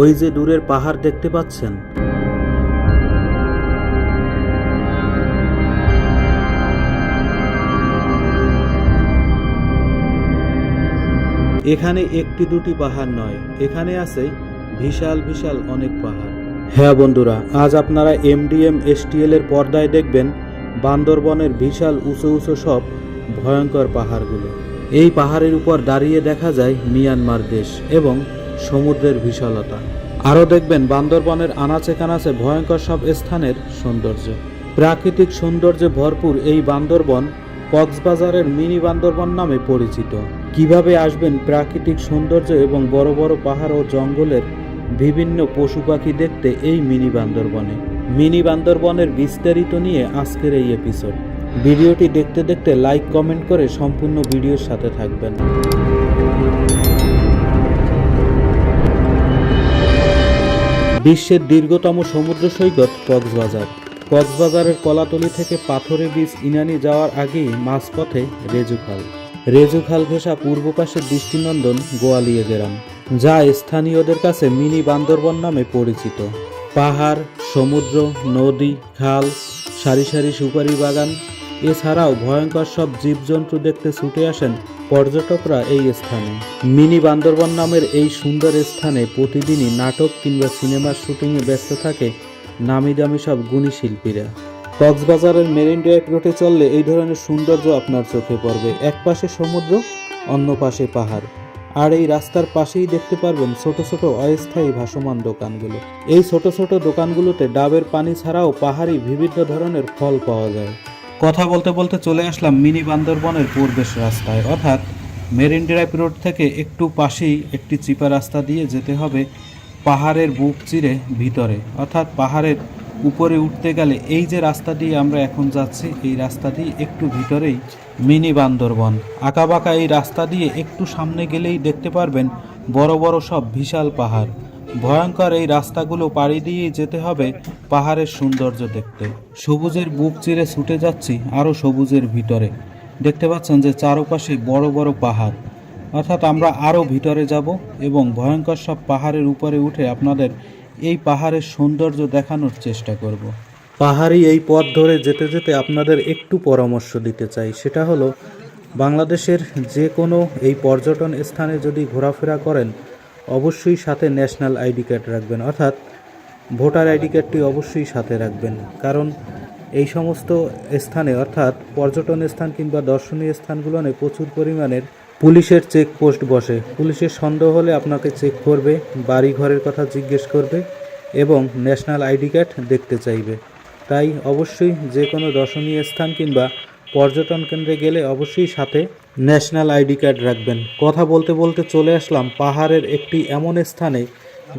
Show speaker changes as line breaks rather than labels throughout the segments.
ওই যে দূরের পাহাড় দেখতে পাচ্ছেন? এখানে একটি দুটি পাহাড় নয়, এখানে আছে বিশাল বিশাল অনেক পাহাড়। হ্যাঁ বন্ধুরা, আজ আপনারা এমডিএম, এসটিএল এর পর্দায় দেখবেন বান্দরবনের বিশাল, উঁচু উঁচু সব ভয়ঙ্কর পাহাড়গুলো। এই পাহাড়ের উপর দাঁড়িয়ে দেখা যায় মিয়ানমার দেশ এবং সমুদ্রের বিশালতা। আরও দেখবেন, বান্দরবনের আনাচে কানাচে ভয়ঙ্কর সব স্থানের সৌন্দর্য। প্রাকৃতিক সৌন্দর্যে ভরপুর এই বান্দরবন কক্সবাজারের মিনি বান্দরবন নামে পরিচিত। কীভাবে আসবেন প্রাকৃতিক সৌন্দর্য এবং বড় বড় পাহাড় ও জঙ্গলের বিভিন্ন পশু পাখি দেখতে এই মিনি বান্দরবনে? মিনি বান্দরবনের বিস্তারিত নিয়ে আজকের এই এপিসোড ভিডিওটি দেখতে দেখতে লাইক কমেন্ট করে সম্পূর্ণ ভিডিওর সাথে থাকবেন। বিশ্বের দীর্ঘতম সমুদ্র সৈকত কক্সবাজার। কক্সবাজারের কলাতলি থেকে পাথরে বীজ ইনানি যাওয়ার আগেই মাঝপথে রেজুখাল। রেজুখাল ঘেঁষা পূর্ব পাশে দৃষ্টিনন্দন গোয়ালিয়া গ্রাম, যা স্থানীয়দের কাছে মিনি বান্দরবন নামে পরিচিত। পাহাড়, সমুদ্র, নদী, খাল, সারি সারি সুপারি বাগান, এছাড়াও ভয়ঙ্কর সব জীবজন্তু দেখতে ছুটে আসেন পর্যটকরা এই স্থানে। মিনি বান্দরবন নামের এই সুন্দর স্থানে প্রতিদিনই নাটক কিংবা সিনেমার শুটিংয়ে ব্যস্ত থাকে নামি দামি সব গুণী শিল্পীরা। কক্সবাজারের মেরিন ড্রাইভ রোডে চললে এই ধরনের সৌন্দর্য আপনার চোখে পড়বে। এক পাশে সমুদ্র, অন্য পাশে পাহাড়। আর এই রাস্তার পাশেই দেখতে পারবেন ছোট ছোট অস্থায়ী ভাসমান দোকানগুলো। এই ছোট ছোট দোকানগুলোতে ডাবের পানি ছাড়াও পাহাড়ি বিভিন্ন ধরনের ফল পাওয়া যায়। কথা বলতে বলতে চলে আসলাম মিনি বান্দরবনের পূর্বেশ রাস্তায়। অর্থাৎ মেরিন ড্রাইভ রোড থেকে একটু পাশেই একটি চিপা রাস্তা দিয়ে যেতে হবে পাহাড়ের বুক চিরে ভিতরে। অর্থাৎ পাহাড়ের উপরে উঠতে গেলে এই যে রাস্তা দিয়ে আমরা এখন যাচ্ছি, এই রাস্তা দিয়ে একটু ভিতরেই মিনি বান্দরবন। আঁকাবাঁকা এই রাস্তা দিয়ে একটু সামনে গেলেই দেখতে পারবেন বড় বড় সব বিশাল পাহাড়। ভয়ঙ্কর এই রাস্তাগুলো পাড়ি দিয়ে যেতে হবে পাহাড়ের সৌন্দর্য দেখতে। সবুজের বুক চিরে ছুটে যাচ্ছি আরও সবুজের ভিতরে। দেখতে পাচ্ছেন যে চারপাশে বড় বড় পাহাড়। অর্থাৎ আমরা আরও ভিতরে যাব এবং ভয়ঙ্কর সব পাহাড়ের উপরে উঠে আপনাদের এই পাহাড়ের সৌন্দর্য দেখানোর চেষ্টা করব। পাহাড়ি এই পথ ধরে যেতে যেতে আপনাদের একটু পরামর্শ দিতে চাই। সেটা হলো, বাংলাদেশের যে কোনো এই পর্যটন স্থানে যদি ঘোরাফেরা করেন অবশ্যই সাথে ন্যাশনাল আইডি কার্ড রাখবেন, অর্থাৎ ভোটার আইডি কার্ডটি অবশ্যই সাথে রাখবেন। কারণ এই সমস্ত স্থানে, অর্থাৎ পর্যটন স্থান কিংবা দর্শনীয় স্থানগুলোনে প্রচুর পরিমাণের পুলিশের চেক পোস্ট বসে। পুলিশের সন্দেহ হলে আপনাকে চেক করবে বাড়ি ঘরের কথা জিজ্ঞেস করবে এবং ন্যাশনাল আইডি কার্ড দেখতে চাইবে। তাই অবশ্যই যে কোনো দর্শনীয় স্থান কিংবা পর্যটন কেন্দ্রে গেলে অবশ্যই সাথে ন্যাশনাল আইডি কার্ড রাখবেন। কথা বলতে বলতে চলে আসলাম পাহাড়ের একটি এমন স্থানে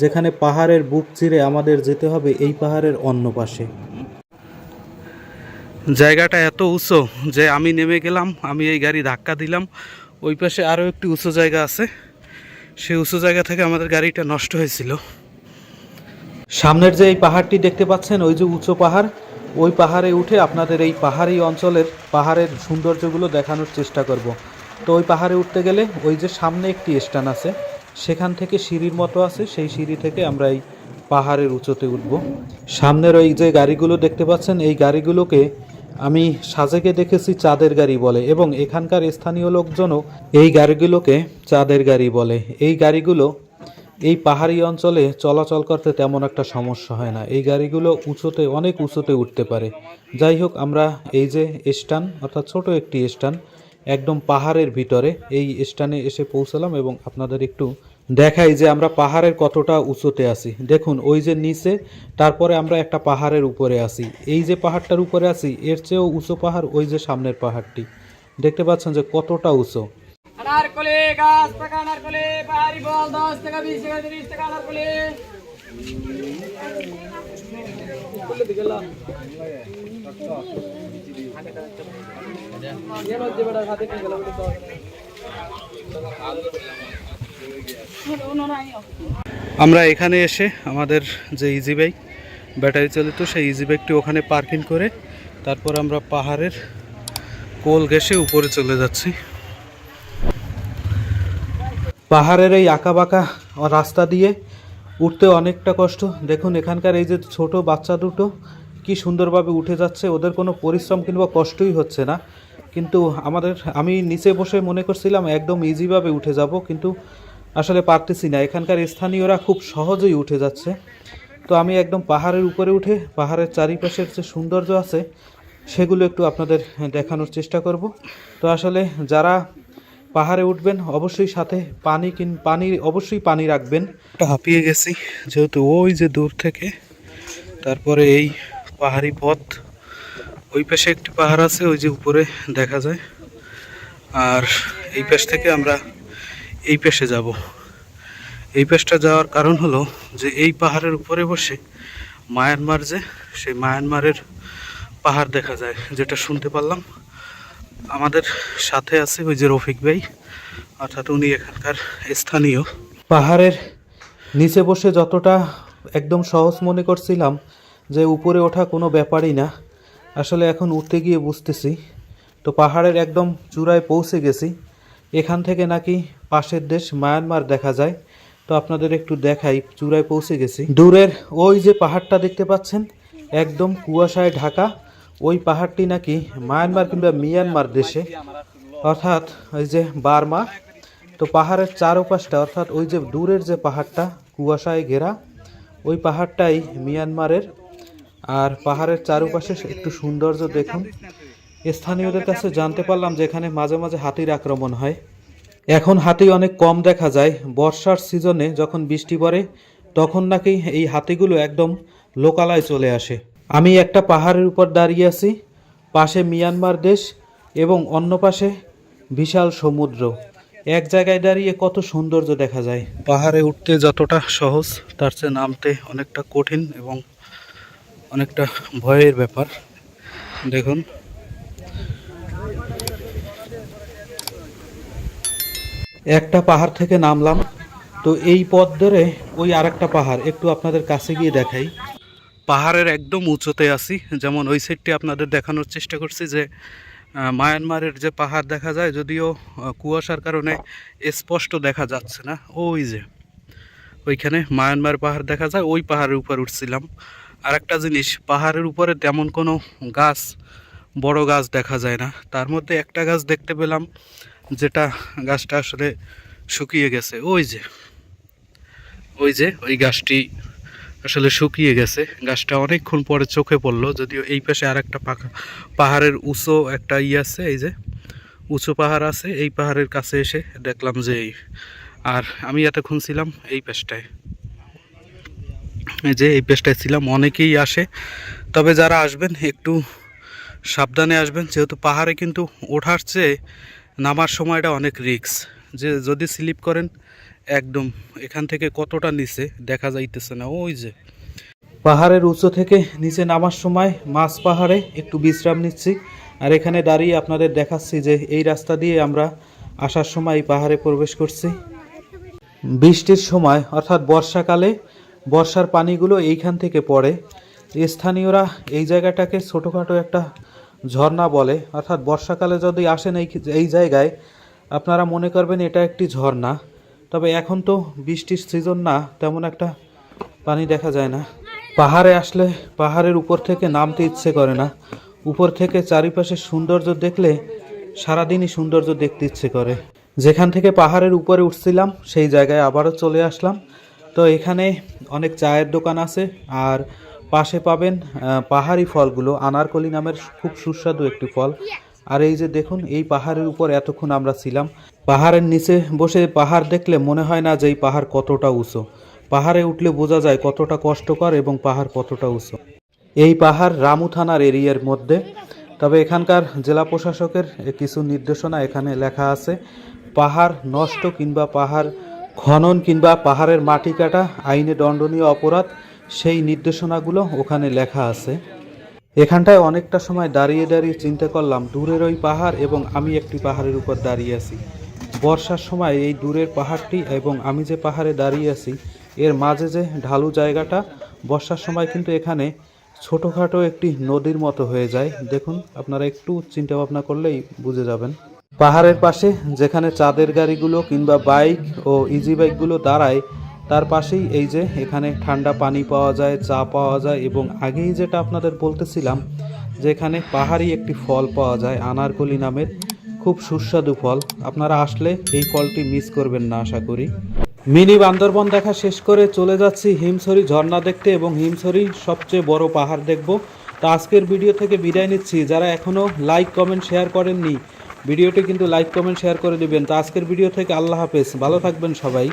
যেখানে পাহাড়ের বুক চিরে আমাদের যেতে হবে এই পাহাড়ের অন্য পাশে। জায়গাটা এত উঁচু যে আমি নেমে গেলাম আমি এই গাড়ি ধাক্কা দিলাম। ওই পাশে আরও একটি উঁচু জায়গা আছে। সেই উঁচু জায়গা থেকে আমাদের গাড়িটা নষ্ট হয়েছিল। সামনের যে এই পাহাড়টি দেখতে পাচ্ছেন ওই যে উঁচু পাহাড় ওই পাহাড়ে উঠে আপনাদের এই পাহাড়ি অঞ্চলের পাহাড়ের সৌন্দর্যগুলো দেখানোর চেষ্টা করব। তো ওই পাহাড়ে উঠতে গেলে ওই যে সামনে একটি স্টান আছে, সেখান থেকে সিঁড়ির মতো আছে, সেই সিঁড়ি থেকে আমরা এই পাহাড়ের উঁচুতে উঠব। সামনের ওই যে গাড়িগুলো দেখতে পাচ্ছেন, এই গাড়িগুলোকে আমি সাজেকে দেখেছি চাঁদের গাড়ি বলে এবং এখানকার স্থানীয় লোকজনও এই গাড়িগুলোকে চাঁদের গাড়ি বলে। এই গাড়িগুলো এই পাহাড়ি অঞ্চলে চলাচল করতে তেমন একটা সমস্যা হয় না। এই গাড়িগুলো উঁচুতে, অনেক উঁচুতে উঠতে পারে। যাই হোক, আমরা এই যে স্টান অর্থাৎ ছোট একটি স্টান একদম পাহাড়ের ভিতরে, এই স্টানে এসে পৌঁছালাম এবং আপনাদের একটু দেখাই যে আমরা পাহাড়ের কতটা উঁচুতে আছি। দেখুন, ওই যে নিচে, তারপরে আমরা একটা পাহাড়ের উপরে আছি। এই যে পাহাড়টার উপরে আছি, এর চেয়েও উঁচু পাহাড় ওই যে সামনের পাহাড়টি। দেখতে পাচ্ছেন যে কতটা উঁচু।
গাছ বল দশ টাকা, বিশ টাকা, তিরিশ টাকা
আমরা এখানে এসে আমাদের যে ইজি বাইক ব্যাটারি চালিত সেই ইজি বাইকটি ওখানে পার্কিং করে, তারপর আমরা পাহাড়ের কোল ঘেসে উপরে চলে যাচ্ছি। পাহাড়ের এই আঁকা বাঁকা রাস্তা দিয়ে উঠতে অনেকটা কষ্ট। দেখুন, এখানকার এই যে ছোট বাচ্চা দুটো কি সুন্দরভাবে উঠে যাচ্ছে, ওদের কোনো পরিশ্রম কিংবা কষ্টই হচ্ছে না। কিন্তু আমাদের, আমি নিচে বসে মনে করছিলাম একদম ইজিভাবে উঠে যাব, কিন্তু আসলে পারতেছি না। এখানকার স্থানীয়রা খুব সহজেই উঠে যাচ্ছে। তো আমি একদম পাহাড়ের উপরে উঠে, পাহাড়ের চারিপাশের যে সৌন্দর্য আছে, সেগুলো একটু আপনাদের দেখানোর চেষ্টা করব। তো আসলে যারা পাহাড়ে উঠবেন, অবশ্যই সাথে পানি কিন, পানি, অবশ্যই পানি রাখবেন। হাঁপিয়ে গেছি, যেহেতু ওই যে দূর থেকে, তারপরে এই পাহাড়ি পথ, ওই পাশে একটি পাহাড় আছে, ওই যে উপরে দেখা যায়। আর এই পাশ থেকে আমরা এই পাশে যাব। এই পাশটা যাওয়ার কারণ হলো যে এই পাহাড়ের উপরে বসে মায়ানমার যে, সেই মায়ানমারের পাহাড় দেখা যায়, যেটা শুনতে পারলাম। আমাদের সাথে আছে ওই যে রফিক ভাই, অর্থাৎ উনি এখানকার স্থানীয়। পাহাড়ের নিচে বসে যতটা একদম সহজ মনে করছিলাম যে উপরে ওঠা কোনো ব্যাপারই না, আসলে এখন উঠতে গিয়ে বুঝতেছি। তো পাহাড়ের একদম চূড়ায় পৌঁছে গেছি। এখান থেকে নাকি পাশের দেশ মায়ানমার দেখা যায়। তো আপনাদের একটু দেখাই, চূড়ায় পৌঁছে গেছি। দূরের ওই যে পাহাড়টা দেখতে পাচ্ছেন, একদম কুয়াশায় ঢাকা। ওই পাহাড়টি নাকি মায়ানমার কিংবা মিয়ানমার দেশে? অর্থাৎ ওই যে বার্মা, তো পাহাড়ের চারপাশটা, অর্থাৎ ওই যে দূরের যে পাহাড়টা, কুয়াশায় ঘেরা, ওই পাহাড়টাই মিয়ানমারের। আর পাহাড়ের চারপাশে একটু সৌন্দর্য দেখুন। স্থানীয়দের কাছে জানতে পারলাম যে এখানে মাঝে মাঝে হাতির আক্রমণ হয়। এখন হাতি অনেক কম দেখা যায়। বর্ষার সিজনে যখন বৃষ্টি পড়ে, তখন নাকি এই হাতিগুলো একদম লোকালয় চলে আসে। আমি একটা পাহাড়ের উপর দাঁড়িয়ে আছি। পাশে মিয়ানমার দেশ এবং অন্য পাশে বিশাল সমুদ্র। এক জায়গায় দাঁড়িয়ে কত সৌন্দর্য দেখা যায়। পাহাড়ে উঠতে যতটা সহজ তার চেয়ে নামতে অনেকটা কঠিন এবং অনেকটা ভয়ের ব্যাপার। দেখুন। একটা পাহাড় থেকে নামলাম। তো এই পথ ধরে ওই আরেকটা পাহাড় একটু আপনাদের কাছে গিয়ে দেখাই। পাহাড়ের একদম উঁচুতে আছি। যেমন ওই সাইডটি আপনাদের দেখানোর চেষ্টা করছি যে মায়ানমারের যে পাহাড় দেখা যায়, যদিও কুয়াশার কারণে স্পষ্ট দেখা যাচ্ছে না। ওই যে, ওইখানে মায়ানমার পাহাড় দেখা যায়, ওই পাহাড়ের উপর উঠছিলাম। আর একটা জিনিস, পাহাড়ের উপরে তেমন কোনো গাছ, বড় গাছ দেখা যায় না। তার মধ্যে একটা গাছ দেখতে পেলাম, যেটা গাছটা আসলে শুকিয়ে গেছে। ওই যে ওই যে, ওই গাছটি আসলে শুকিয়ে গেছে। গাছটা অনেকক্ষণ পরে চোখে পড়ল, যদিও এই পাশে আর একটা পাহাড়ের উঁচু একটা ই আছে, এই যে, উঁচু পাহাড় আছে, এই পাহাড়ের কাছে এসে দেখলাম যে এই, আর আমি এতক্ষণ ছিলাম এই পেশটায়। যে এই পেশটায় ছিলাম, অনেকেই আসে, তবে যারা আসবেন একটু সাবধানে আসবেন, যেহেতু পাহাড়ে কিন্তু ওঠার চেয়ে নামার সময়টা অনেক রিস্ক। যে যদি স্লিপ করেন একদম এখান থেকে কতটা নিচে দেখা যাইতেছে না, ওই যে। পাহাড়ের উঁচু থেকে নিচে নামার সময় মাছ পাহাড়ে একটু বিশ্রাম নিচ্ছি। আর এখানে দাঁড়িয়ে আপনাদের দেখাচ্ছি যে এই রাস্তা দিয়ে আমরা আসার সময় এই পাহাড়ে প্রবেশ করছি। বৃষ্টির সময়, অর্থাৎ বর্ষাকালে বর্ষার পানিগুলো এইখান থেকে পড়ে। স্থানীয়রা এই জায়গাটাকে ছোটোখাটো একটা ঝর্ণা বলে, অর্থাৎ বর্ষাকালে যদি আসেন এই এই জায়গায়, আপনারা মনে করবেন এটা একটি ঝর্ণা। তবে এখন তো বৃষ্টির সিজন না, তেমন একটা পানি দেখা যায় না। পাহাড়ে আসলে পাহাড়ের উপর থেকে নামতে ইচ্ছে করে না। উপর থেকে চারিপাশের সৌন্দর্য দেখলে সারাদিনই সৌন্দর্য দেখতে ইচ্ছে করে। যেখান থেকে পাহাড়ের উপরে উঠছিলাম, সেই জায়গায় আবারও চলে আসলাম। তো এখানে অনেক চায়ের দোকান আছে আর পাশে পাবেন পাহাড়ি ফলগুলো। আনারকলি নামের খুব সুস্বাদু একটি ফল। আর এই যে দেখুন, এই পাহাড়ের উপর এতক্ষণ আমরা ছিলাম। পাহাড়ের নিচে বসে পাহাড় দেখলে মনে হয় না যে এই পাহাড় কতটা উঁচু। পাহাড়ে উঠলে বোঝা যায় কতটা কষ্টকর এবং পাহাড় কতটা উঁচু। এই পাহাড় রামু থানার এরিয়ার মধ্যে। তবে এখানকার জেলা প্রশাসকের কিছু নির্দেশনা এখানে লেখা আছে। পাহাড় নষ্ট কিংবা পাহাড় খনন কিংবা পাহাড়ের মাটি কাটা আইনে দণ্ডনীয় অপরাধ, সেই নির্দেশনাগুলো ওখানে লেখা আছে। এখানটায় অনেকটা সময় দাঁড়িয়ে দাঁড়িয়ে চিন্তা করলাম, দূরের ওই পাহাড় এবং আমি একটি পাহাড়ের উপর দাঁড়িয়ে আছি। বর্ষার সময় এই দূরের পাহাড়টি এবং আমি যে পাহাড়ে দাঁড়িয়ে আছি, এর মাঝে যে ঢালু জায়গাটা, বর্ষার সময় কিন্তু এখানে ছোটোখাটো একটি নদীর মতো হয়ে যায়। দেখুন, আপনারা একটু চিন্তা ভাবনা করলেই বুঝে যাবেন। পাহাড়ের পাশে যেখানে চাঁদের গাড়িগুলো কিংবা বাইক ও ইজি বাইকগুলো দাঁড়ায় তার পাশেই এই যে এখানে ঠান্ডা পানি পাওয়া যায়, চা পাওয়া যায় এবং আগেই যেটা আপনাদের বলতেছিলাম যে এখানে পাহাড়ি একটি ফল পাওয়া যায়, আনারকলি নামের খুব সুস্বাদু ফল। আপনারা আসলে এই ফলটি মিস করবেন না, আশা করি। মিনি বান্দরবন দেখা শেষ করে চলে যাচ্ছি হিমছড়ি ঝর্ণা দেখতে এবং হিমছড়ি সবচেয়ে বড় পাহাড় দেখব। তো আজকের ভিডিও থেকে বিদায় নিচ্ছি। যারা এখনও লাইক, কমেন্ট, শেয়ার করেননি, ভিডিওটি কিন্তু লাইক, কমেন্ট, শেয়ার করে দিবেন। তো আজকের ভিডিও থেকে আল্লাহ হাফেজ। ভালো থাকবেন সবাই।